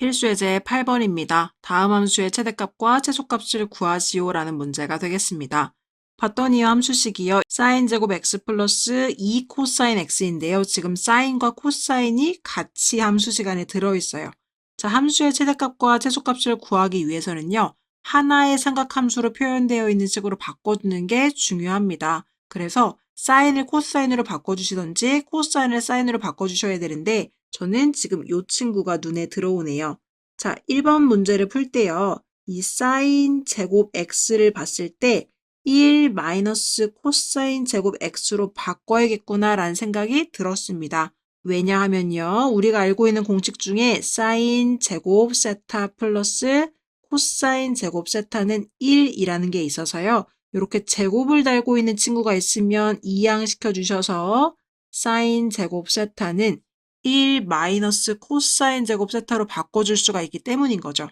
필수 예제 8번입니다. 다음 함수의 최대값과 최소값을 구하시오 라는 문제가 되겠습니다. 봤더니 함수식이요. 사인 제곱 x 플러스 2 코사인 x인데요. 지금 사인과 코사인이 같이 함수식 안에 들어있어요. 자, 함수의 최대값과 최소값을 구하기 위해서는요. 하나의 삼각함수로 표현되어 있는 식으로 바꿔주는 게 중요합니다. 그래서 사인을 코사인으로 바꿔주시던지 코사인을 사인으로 바꿔주셔야 되는데 저는 지금 이 친구가 눈에 들어오네요. 자, 1번 문제를 풀 때요. 이 사인 제곱 x를 봤을 때 1 마이너스 코사인 제곱 x로 바꿔야겠구나 라는 생각이 들었습니다. 왜냐하면요. 우리가 알고 있는 공식 중에 사인 제곱 세타 플러스 코사인 제곱 세타는 1이라는 게 있어서요. 이렇게 제곱을 달고 있는 친구가 있으면 이항시켜 주셔서 사인 제곱 세타는 1 마이너스 코사인 제곱 세타로 바꿔줄 수가 있기 때문인 거죠.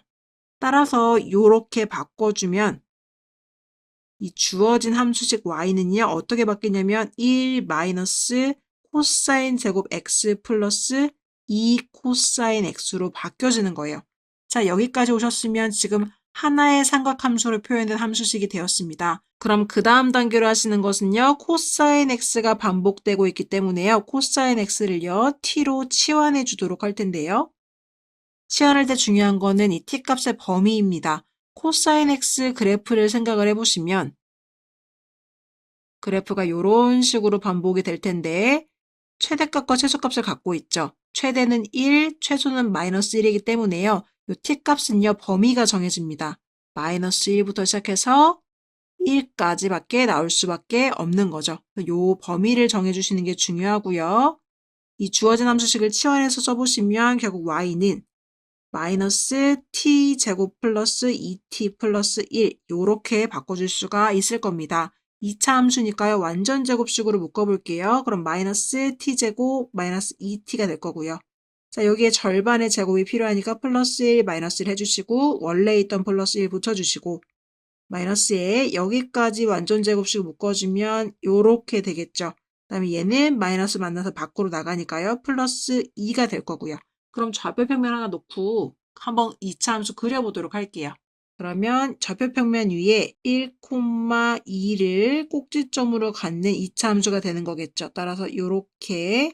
따라서 이렇게 바꿔주면 이 주어진 함수식 y는요 어떻게 바뀌냐면 1 마이너스 코사인 제곱 x 플러스 2 코사인 x로 바뀌어지는 거예요. 자 여기까지 오셨으면 지금 하나의 삼각 함수로 표현된 함수식이 되었습니다. 그럼 그 다음 단계로 하시는 것은요. 코사인 x가 반복되고 있기 때문에요. 코사인 x를요. t로 치환해 주도록 할 텐데요. 치환할 때 중요한 거는 이 t 값의 범위입니다. 코사인 x 그래프를 생각을 해보시면 그래프가 이런 식으로 반복이 될 텐데 최대값과 최소값을 갖고 있죠. 최대는 1, 최소는 마이너스 1이기 때문에요. 이 t값은요. 범위가 정해집니다. 마이너스 1부터 시작해서 1까지 밖에 나올 수밖에 없는 거죠. 이 범위를 정해주시는 게 중요하고요. 이 주어진 함수식을 치환해서 써보시면 결국 y는 마이너스 t 제곱 플러스 2t 플러스 1 이렇게 바꿔줄 수가 있을 겁니다. 2차 함수니까요. 완전 제곱식으로 묶어볼게요. 그럼 마이너스 t 제곱 마이너스 2t가 될 거고요. 자 여기에 절반의 제곱이 필요하니까 플러스 1 마이너스 1 해주시고 원래 있던 플러스 1 붙여주시고 마이너스 에 여기까지 완전 제곱식 묶어주면 이렇게 되겠죠. 그 다음에 얘는 마이너스 만나서 밖으로 나가니까요. 플러스 2가 될 거고요. 그럼 좌표평면 하나 놓고 한번 2차 함수 그려보도록 할게요. 그러면 좌표평면 위에 1,2를 꼭지점으로 갖는 2차 함수가 되는 거겠죠. 따라서 이렇게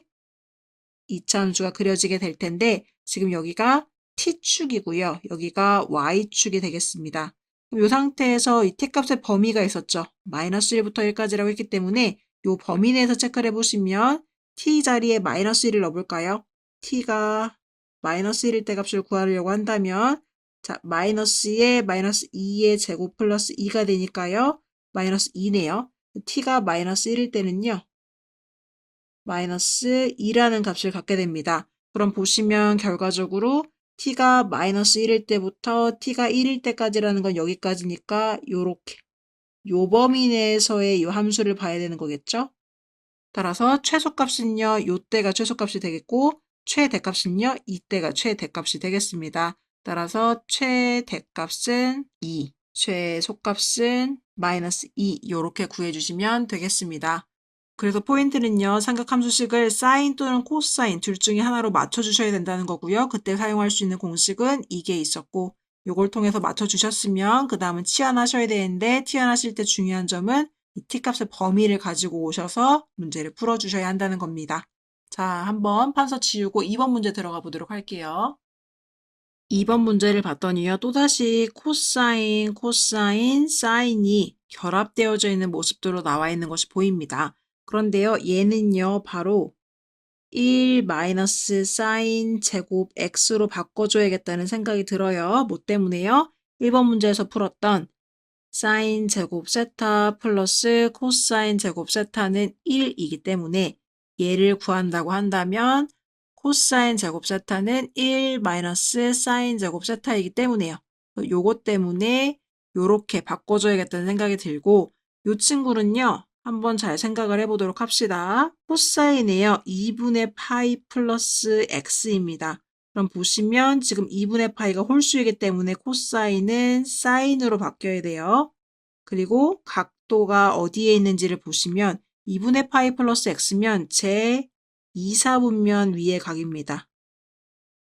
2차 함수가 그려지게 될 텐데 지금 여기가 t축이고요. 여기가 y축이 되겠습니다. 이 상태에서 이 t값의 범위가 있었죠. 마이너스 1부터 1까지라고 했기 때문에 이 범위 내에서 체크를 해보시면 t 자리에 마이너스 1을 넣어볼까요? t가 마이너스 1일 때 값을 구하려고 한다면 자 마이너스에 마이너스 2의 제곱 플러스 2가 되니까요. 마이너스 2네요. t가 마이너스 1일 때는요. 마이너스 2라는 값을 갖게 됩니다. 그럼 보시면 결과적으로 t가 마이너스 1일 때부터 t가 1일 때까지라는 건 여기까지니까 요렇게 요 범위 내에서의 요 함수를 봐야 되는 거겠죠? 따라서 최소값은요, 요때가 최소값이 되겠고 최대값은요, 이때가 최대값이 되겠습니다. 따라서 최대값은 2, 최소값은 마이너스 2 요렇게 구해주시면 되겠습니다. 그래서 포인트는요. 삼각함수식을 사인 또는 코사인 둘 중에 하나로 맞춰주셔야 된다는 거고요. 그때 사용할 수 있는 공식은 이게 있었고 요걸 통해서 맞춰주셨으면 그 다음은 치환하셔야 되는데 치환하실 때 중요한 점은 이 t값의 범위를 가지고 오셔서 문제를 풀어주셔야 한다는 겁니다. 자, 한번 판서 지우고 2번 문제 들어가 보도록 할게요. 2번 문제를 봤더니요. 또다시 코사인, 코사인, 사인이 결합되어져 있는 모습들로 나와 있는 것이 보입니다. 그런데요, 얘는요, 바로 1 마이너스 사인 제곱 x로 바꿔줘야겠다는 생각이 들어요. 뭐 때문에요? 1번 문제에서 풀었던 사인 제곱 세타 플러스 코사인 제곱 세타는 1이기 때문에 얘를 구한다고 한다면 코사인 제곱 세타는 1 마이너스 사인 제곱 세타이기 때문에요. 요것 때문에 요렇게 바꿔줘야겠다는 생각이 들고 요 친구는요. 한번 잘 생각을 해보도록 합시다. 코사인이에요. 2분의 파이 플러스 x입니다. 그럼 보시면 지금 2분의 파이가 홀수이기 때문에 코사인은 사인으로 바뀌어야 돼요. 그리고 각도가 어디에 있는지를 보시면 2분의 파이 플러스 x면 제 2, 4분면 위의 각입니다.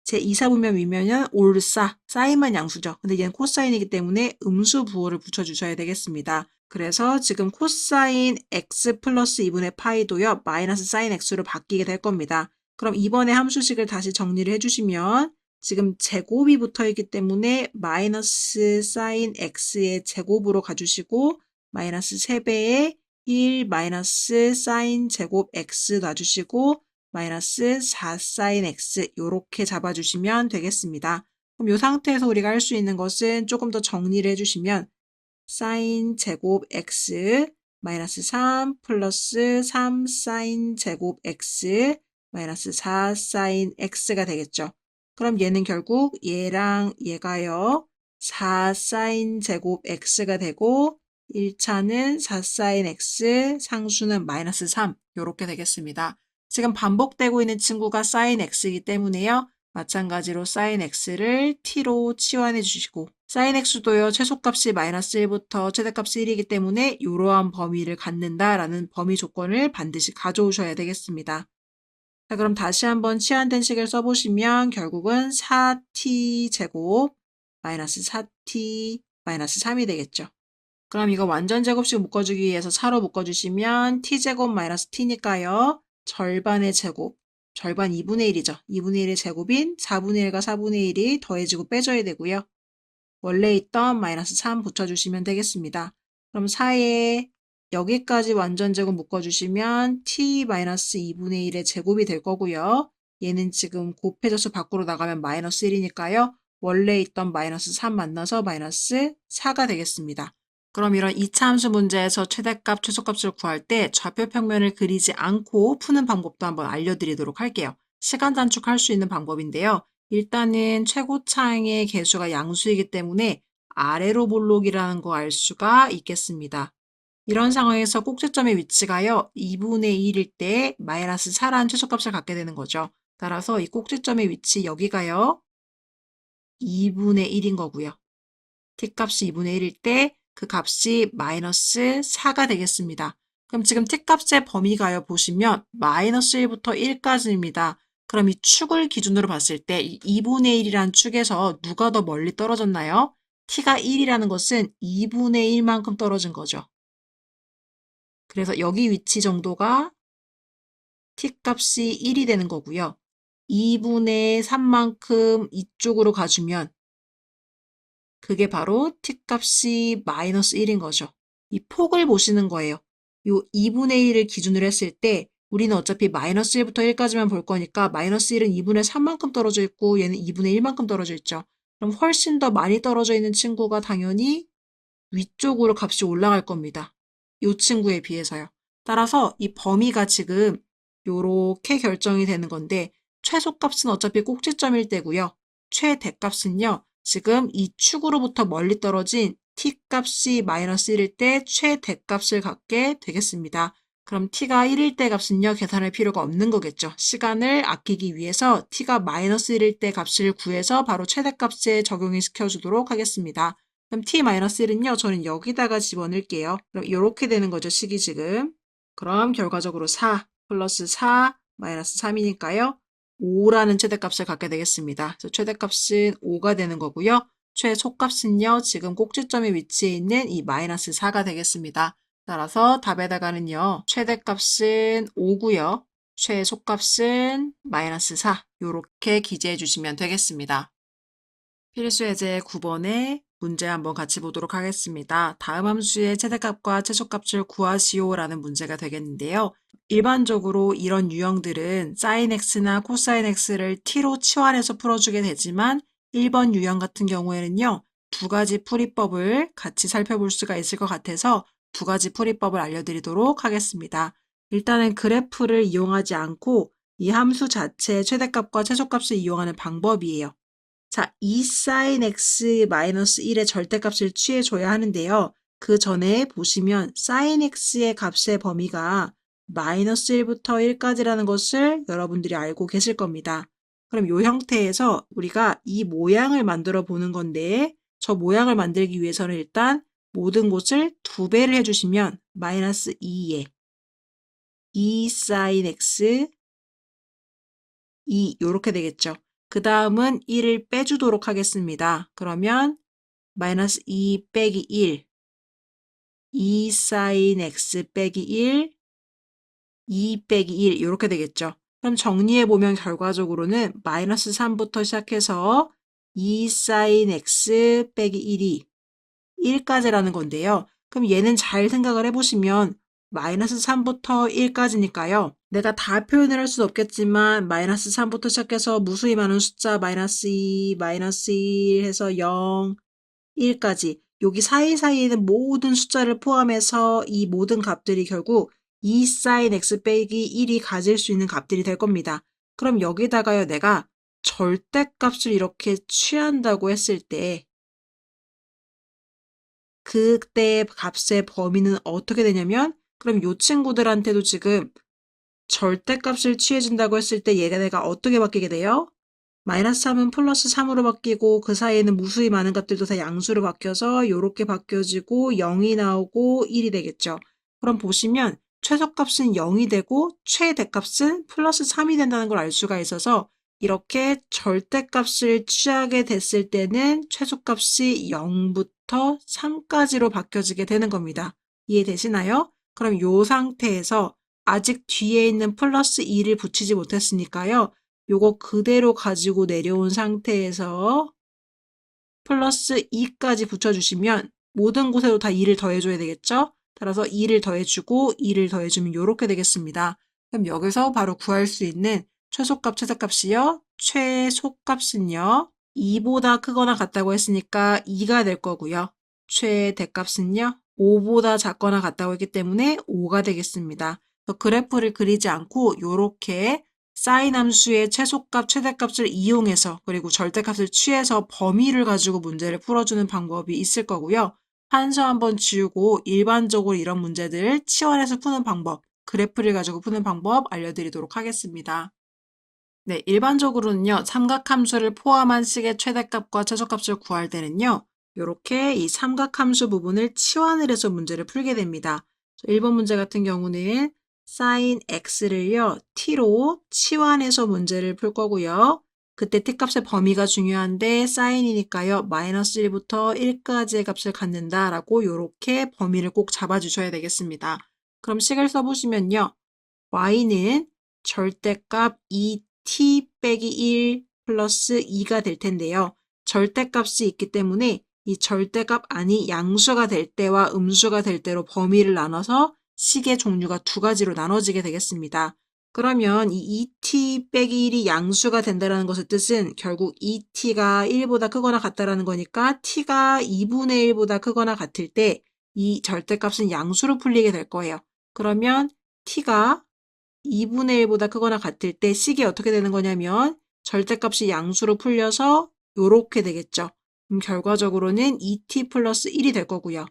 제 2사분면 위면은 올사, 사인만 양수죠. 근데 얘는 코사인이기 때문에 음수 부호를 붙여주셔야 되겠습니다. 그래서 지금 코사인 x 플러스 2분의 파이도요, 마이너스 사인 x로 바뀌게 될 겁니다. 그럼 이번에 함수식을 다시 정리를 해주시면 지금 제곱이 붙어 있기 때문에 마이너스 사인 x의 제곱으로 가주시고 마이너스 3배의 1 마이너스 사인 제곱 x 놔주시고 마이너스 4 사인 x 요렇게 잡아주시면 되겠습니다. 그럼 이 상태에서 우리가 할 수 있는 것은 조금 더 정리를 해주시면 사인 제곱 x 마이너스 3 플러스 3 사인 제곱 x 마이너스 4 사인 x가 되겠죠. 그럼 얘는 결국 얘랑 얘가요. 4 사인 제곱 x가 되고 1차는 4 사인 x, 상수는 마이너스 3 요렇게 되겠습니다. 지금 반복되고 있는 친구가 사인 x이기 때문에요. 마찬가지로 사인 x를 t로 치환해 주시고 사인 x도요. 최소값이 마이너스 1부터 최대값이 1이기 때문에 이러한 범위를 갖는다라는 범위 조건을 반드시 가져오셔야 되겠습니다. 자, 그럼 다시 한번 치환된 식을 써보시면 결국은 4t 제곱 마이너스 4t 마이너스 3이 되겠죠. 그럼 이거 완전 제곱식 묶어주기 위해서 차로 묶어주시면 t제곱 마이너스 t니까요. 절반의 제곱, 절반 2분의 1이죠. 2분의 1의 제곱인 4분의 1과 4분의 1이 더해지고 빼줘야 되고요. 원래 있던 마이너스 3 붙여주시면 되겠습니다. 그럼 4에 여기까지 완전 제곱 묶어주시면 t 마이너스 2분의 1의 제곱이 될 거고요. 얘는 지금 곱해져서 밖으로 나가면 마이너스 1이니까요. 원래 있던 마이너스 3 만나서 마이너스 4가 되겠습니다. 그럼 이런 2차 함수 문제에서 최대값, 최소값을 구할 때 좌표 평면을 그리지 않고 푸는 방법도 한번 알려드리도록 할게요. 시간 단축할 수 있는 방법인데요. 일단은 최고차항의 개수가 양수이기 때문에 아래로 볼록이라는 거 알 수가 있겠습니다. 이런 상황에서 꼭지점의 위치가요. 2분의 1일 때 마이너스 4라는 최소값을 갖게 되는 거죠. 따라서 이 꼭지점의 위치 여기가요. 2분의 1인 거고요. t값이 2분의 1일 때 그 값이 마이너스 4가 되겠습니다. 그럼 지금 t값의 범위가요. 보시면 마이너스 1부터 1까지입니다. 그럼 이 축을 기준으로 봤을 때 이 2분의 1이라는 축에서 누가 더 멀리 떨어졌나요? t가 1이라는 것은 2분의 1만큼 떨어진 거죠. 그래서 여기 위치 정도가 t값이 1이 되는 거고요. 2분의 3만큼 이쪽으로 가주면 그게 바로 t값이 마이너스 1인 거죠. 이 폭을 보시는 거예요. 요 2분의 1을 기준으로 했을 때 우리는 어차피 마이너스 1부터 1까지만 볼 거니까 마이너스 1은 2분의 3만큼 떨어져 있고 얘는 2분의 1만큼 떨어져 있죠. 그럼 훨씬 더 많이 떨어져 있는 친구가 당연히 위쪽으로 값이 올라갈 겁니다. 이 친구에 비해서요. 따라서 이 범위가 지금 요렇게 결정이 되는 건데 최소값은 어차피 꼭지점일 때고요. 최대값은요. 지금 이 축으로부터 멀리 떨어진 t값이 마이너스 1일 때 최대값을 갖게 되겠습니다. 그럼 t가 1일 때 값은요. 계산할 필요가 없는 거겠죠. 시간을 아끼기 위해서 t가 마이너스 1일 때 값을 구해서 바로 최대값에 적용을 시켜주도록 하겠습니다. 그럼 t-1은요. 저는 여기다가 집어넣을게요. 그럼 이렇게 되는 거죠. 식이 지금. 그럼 결과적으로 4 플러스 4 마이너스 3이니까요. 5라는 최대값을 갖게 되겠습니다. 최대값은 5가 되는 거고요. 최소값은요. 지금 꼭지점에 위치해 있는 이 마이너스 4가 되겠습니다. 따라서 답에다가는요. 최대값은 5고요. 최소값은 마이너스 4 이렇게 기재해 주시면 되겠습니다. 필수 예제 9번에 문제 한번 같이 보도록 하겠습니다. 다음 함수의 최대값과 최소값을 구하시오라는 문제가 되겠는데요. 일반적으로 이런 유형들은 sin x나 cosine x를 t로 치환해서 풀어주게 되지만 1번 유형 같은 경우에는요. 두 가지 풀이법을 같이 살펴볼 수가 있을 것 같아서 두 가지 풀이법을 알려드리도록 하겠습니다. 일단은 그래프를 이용하지 않고 이 함수 자체의 최대값과 최소값을 이용하는 방법이에요. 자, 2 sin x 마이너스 1의 절대값을 취해줘야 하는데요. 그 전에 보시면 sin x의 값의 범위가 마이너스 1부터 1까지라는 것을 여러분들이 알고 계실 겁니다. 그럼 이 형태에서 우리가 이 모양을 만들어 보는 건데 저 모양을 만들기 위해서는 일단 모든 곳을 두 배를 해주시면 마이너스 2에 2 sin x 2 이렇게 되겠죠. 그 다음은 1을 빼주도록 하겠습니다. 그러면 마이너스 2 빼기 1, 2 sin x 빼기 1, 2 빼기 1 이렇게 되겠죠. 그럼 정리해 보면 결과적으로는 마이너스 3부터 시작해서 2 sin x 빼기 1이 1까지라는 건데요. 그럼 얘는 잘 생각을 해보시면 마이너스 3부터 1까지니까요. 내가 다 표현을 할 수는 없겠지만 마이너스 3부터 시작해서 무수히 많은 숫자 마이너스 2, 마이너스 1 해서 0, 1까지 여기 사이사이에 있는 모든 숫자를 포함해서 이 모든 값들이 결국 2 sin x 빼기 1이 가질 수 있는 값들이 될 겁니다. 그럼 여기다가요 내가 절대값을 이렇게 취한다고 했을 때 그때 값의 범위는 어떻게 되냐면 그럼 요 친구들한테도 지금 절대값을 취해준다고 했을 때 얘가 내가 어떻게 바뀌게 돼요? 마이너스 3은 플러스 3으로 바뀌고 그 사이에는 무수히 많은 값들도 다 양수로 바뀌어서 이렇게 바뀌어지고 0이 나오고 1이 되겠죠. 그럼 보시면 최소값은 0이 되고 최대값은 플러스 3이 된다는 걸 알 수가 있어서 이렇게 절대값을 취하게 됐을 때는 최소값이 0부터 3까지로 바뀌어지게 되는 겁니다. 이해되시나요? 그럼 이 상태에서 아직 뒤에 있는 플러스 2를 붙이지 못했으니까요. 요거 그대로 가지고 내려온 상태에서 플러스 2까지 붙여주시면 모든 곳에도 다 2를 더해줘야 되겠죠? 따라서 2를 더해주고 2를 더해주면 이렇게 되겠습니다. 그럼 여기서 바로 구할 수 있는 최소값, 최대값이요. 최소값은요. 2보다 크거나 같다고 했으니까 2가 될 거고요. 최대값은요. 5보다 작거나 같다고 했기 때문에 5가 되겠습니다. 그래프를 그리지 않고 이렇게 사인 함수의 최소값, 최대값을 이용해서 그리고 절대값을 취해서 범위를 가지고 문제를 풀어주는 방법이 있을 거고요. 한수 한번 지우고 일반적으로 이런 문제들을 치환해서 푸는 방법, 그래프를 가지고 푸는 방법 알려드리도록 하겠습니다. 네, 일반적으로는요, 삼각함수를 포함한 식의 최대값과 최소값을 구할 때는요, 이렇게 이 삼각함수 부분을 치환을 해서 문제를 풀게 됩니다. 1번 문제 같은 경우는 sin x를요, t로 치환해서 문제를 풀 거고요. 그때 t값의 범위가 중요한데 sin이니까요. 마이너스 1부터 1까지의 값을 갖는다라고 이렇게 범위를 꼭 잡아주셔야 되겠습니다. 그럼 식을 써보시면요. y는 절대값 2t 빼기 1 플러스 2가 될 텐데요. 절대값이 있기 때문에 이 절대값 아니 양수가 될 때와 음수가 될 때로 범위를 나눠서 식의 종류가 두 가지로 나눠지게 되겠습니다. 그러면 이 2t 빼기 1이 양수가 된다는 것의 뜻은 결국 2t가 1보다 크거나 같다라는 거니까 t가 2분의 1보다 크거나 같을 때 이 절대값은 양수로 풀리게 될 거예요. 그러면 t가 2분의 1보다 크거나 같을 때 식이 어떻게 되는 거냐면 절대값이 양수로 풀려서 이렇게 되겠죠. 그럼 결과적으로는 2t 플러스 1이 될 거고요.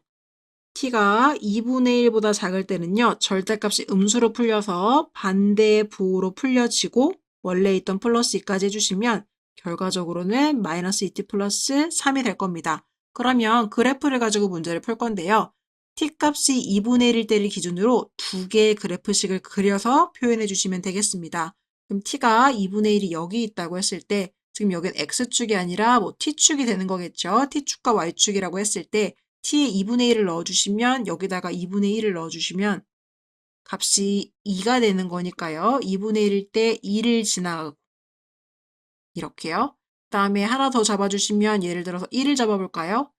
t가 2분의 1보다 작을 때는요. 절대값이 음수로 풀려서 반대 부호로 풀려지고 원래 있던 플러스 2까지 해주시면 결과적으로는 마이너스 2t 플러스 3이 될 겁니다. 그러면 그래프를 가지고 문제를 풀 건데요. T값이 2분의 1일 때를 기준으로 두 개의 그래프식을 그려서 표현해 주시면 되겠습니다. 그럼 t가 2분의 1이 여기 있다고 했을 때 지금 여긴 x축이 아니라 뭐 t축이 되는 거겠죠. t축과 y축이라고 했을 때 t에 2분의 1을 넣어주시면 여기다가 2분의 1을 넣어주시면 값이 2가 되는 거니까요. 2분의 1일 때 2를 지나가고 이렇게요. 그 다음에 하나 더 잡아주시면 예를 들어서 1을 잡아볼까요?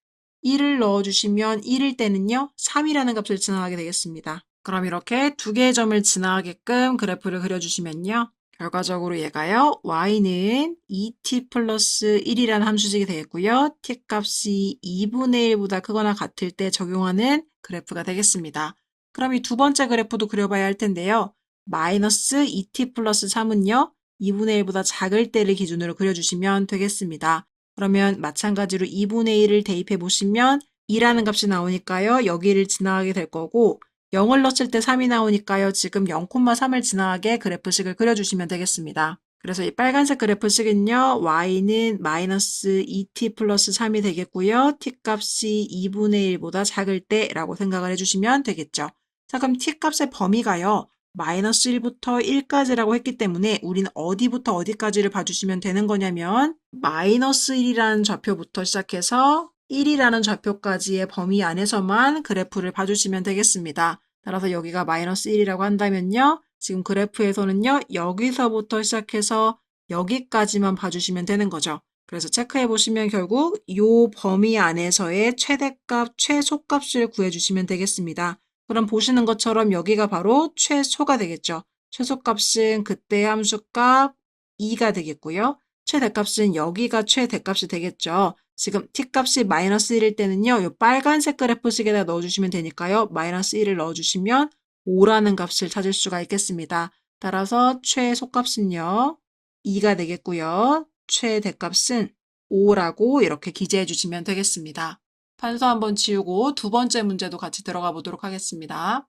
1을 넣어주시면 1일 때는요. 3이라는 값을 지나가게 되겠습니다. 그럼 이렇게 두 개의 점을 지나가게끔 그래프를 그려주시면요. 결과적으로 얘가요. y는 2t 플러스 1이라는 함수식이 되겠고요. t 값이 2분의 1보다 크거나 같을 때 적용하는 그래프가 되겠습니다. 그럼 이 두 번째 그래프도 그려봐야 할 텐데요. 마이너스 2t 플러스 3은요. 2분의 1보다 작을 때를 기준으로 그려주시면 되겠습니다. 그러면 마찬가지로 2분의 1을 대입해 보시면 2라는 값이 나오니까요. 여기를 지나가게 될 거고 0을 넣었을 때 3이 나오니까요. 지금 0,3을 지나가게 그래프식을 그려주시면 되겠습니다. 그래서 이 빨간색 그래프식은요. y는 마이너스 2t 플러스 3이 되겠고요. t 값이 2분의 1보다 작을 때라고 생각을 해주시면 되겠죠. 자 그럼 t 값의 범위가요. 마이너스 1부터 1까지라고 했기 때문에 우리는 어디부터 어디까지를 봐주시면 되는 거냐면 마이너스 1이라는 좌표부터 시작해서 1이라는 좌표까지의 범위 안에서만 그래프를 봐주시면 되겠습니다. 따라서 여기가 마이너스 1이라고 한다면요. 지금 그래프에서는요. 여기서부터 시작해서 여기까지만 봐주시면 되는 거죠. 그래서 체크해 보시면 결국 이 범위 안에서의 최대값, 최소값을 구해주시면 되겠습니다. 그럼 보시는 것처럼 여기가 바로 최소가 되겠죠. 최소값은 그때 함수값 2가 되겠고요. 최대값은 여기가 최대값이 되겠죠. 지금 t값이 마이너스 1일 때는요. 이 빨간색 그래프식에다 넣어주시면 되니까요. 마이너스 1을 넣어주시면 5라는 값을 찾을 수가 있겠습니다. 따라서 최소값은요. 2가 되겠고요. 최대값은 5라고 이렇게 기재해 주시면 되겠습니다. 판서 한번 지우고 두 번째 문제도 같이 들어가 보도록 하겠습니다.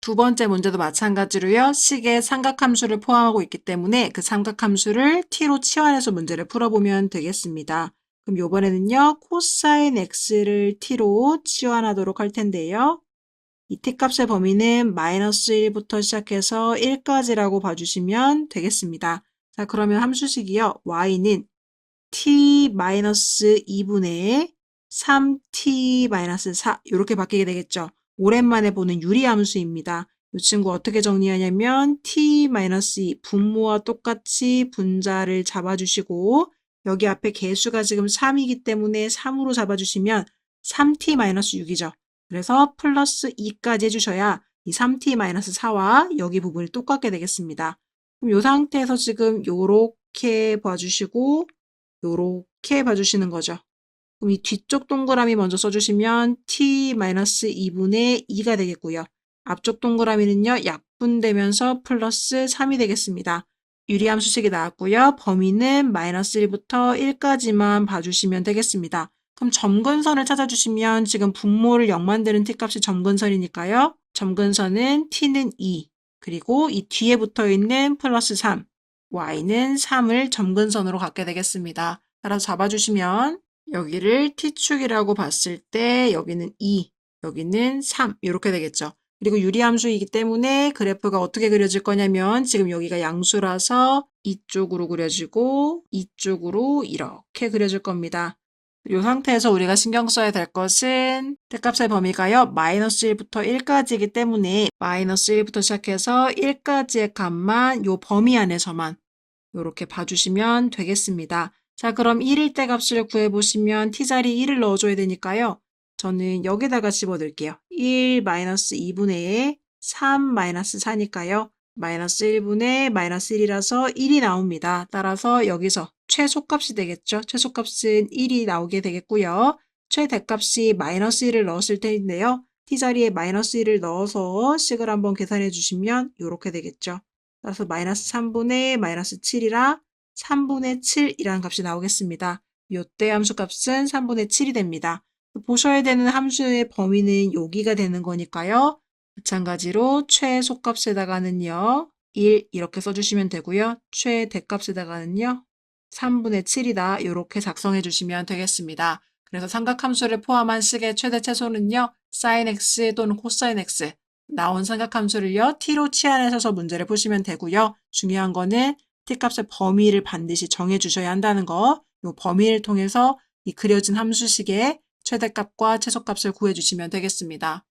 두 번째 문제도 마찬가지로요. 식에 삼각함수를 포함하고 있기 때문에 그 삼각함수를 t로 치환해서 문제를 풀어보면 되겠습니다. 그럼 요번에는요. 코사인 x를 t로 치환하도록 할 텐데요. 이 t값의 범위는 마이너스 1부터 시작해서 1까지라고 봐주시면 되겠습니다. 자, 그러면 함수식이요. y는 t-2분의 3t-4 이렇게 바뀌게 되겠죠. 오랜만에 보는 유리함수입니다. 이 친구 어떻게 정리하냐면 t-2 분모와 똑같이 분자를 잡아주시고 여기 앞에 개수가 지금 3이기 때문에 3으로 잡아주시면 3t-6이죠. 그래서 플러스 2까지 해주셔야 이 3t-4와 여기 부분이 똑같게 되겠습니다. 그럼 이 상태에서 지금 요렇게 봐주시고 요렇게 봐주시는 거죠. 그럼 이 뒤쪽 동그라미 먼저 써주시면 t-2분의 2가 되겠고요. 앞쪽 동그라미는요. 약분되면서 플러스 3이 되겠습니다. 유리함 수식이 나왔고요. 범위는 마이너스 1부터 1까지만 봐주시면 되겠습니다. 그럼 점근선을 찾아주시면 지금 분모를 0 만드는 t값이 점근선이니까요. 점근선은 t는 2, 그리고 이 뒤에 붙어 있는 플러스 3, y는 3을 점근선으로 갖게 되겠습니다. 따라서 잡아주시면 여기를 t축이라고 봤을 때 여기는 2, 여기는 3 이렇게 되겠죠. 그리고 유리함수이기 때문에 그래프가 어떻게 그려질 거냐면 지금 여기가 양수라서 이쪽으로 그려지고 이쪽으로 이렇게 그려질 겁니다. 이 상태에서 우리가 신경 써야 될 것은 뜻값의 범위가요. 마이너스 1부터 1까지이기 때문에 마이너스 1부터 시작해서 1까지의 값만 이 범위 안에서만 이렇게 봐주시면 되겠습니다. 자 그럼 1일 때 값을 구해보시면 t자리 1을 넣어줘야 되니까요. 저는 여기다가 집어넣을게요. 1 마이너스 2분의 3 마이너스 4니까요. 마이너스 1분의 마이너스 1이라서 1이 나옵니다. 따라서 여기서 최소값이 되겠죠. 최소값은 1이 나오게 되겠고요. 최대값이 마이너스 1을 넣었을 텐데요. t자리에 마이너스 1을 넣어서 식을 한번 계산해 주시면 이렇게 되겠죠. 따라서 마이너스 3분의 마이너스 7이라 3분의 7이라는 값이 나오겠습니다. 요때 함수 값은 3분의 7이 됩니다. 보셔야 되는 함수의 범위는 여기가 되는 거니까요. 마찬가지로 최소값에다가는요. 1 이렇게 써주시면 되고요. 최대값에다가는요. 3분의 7이다. 이렇게 작성해 주시면 되겠습니다. 그래서 삼각함수를 포함한 식의 최대 최소는요. sin x 또는 cosine x 나온 삼각함수를요. t로 치환해서 문제를 푸시면 되고요. 중요한 거는 t값의 범위를 반드시 정해 주셔야 한다는 거. 이 범위를 통해서 이 그려진 함수식의 최대값과 최소값을 구해 주시면 되겠습니다.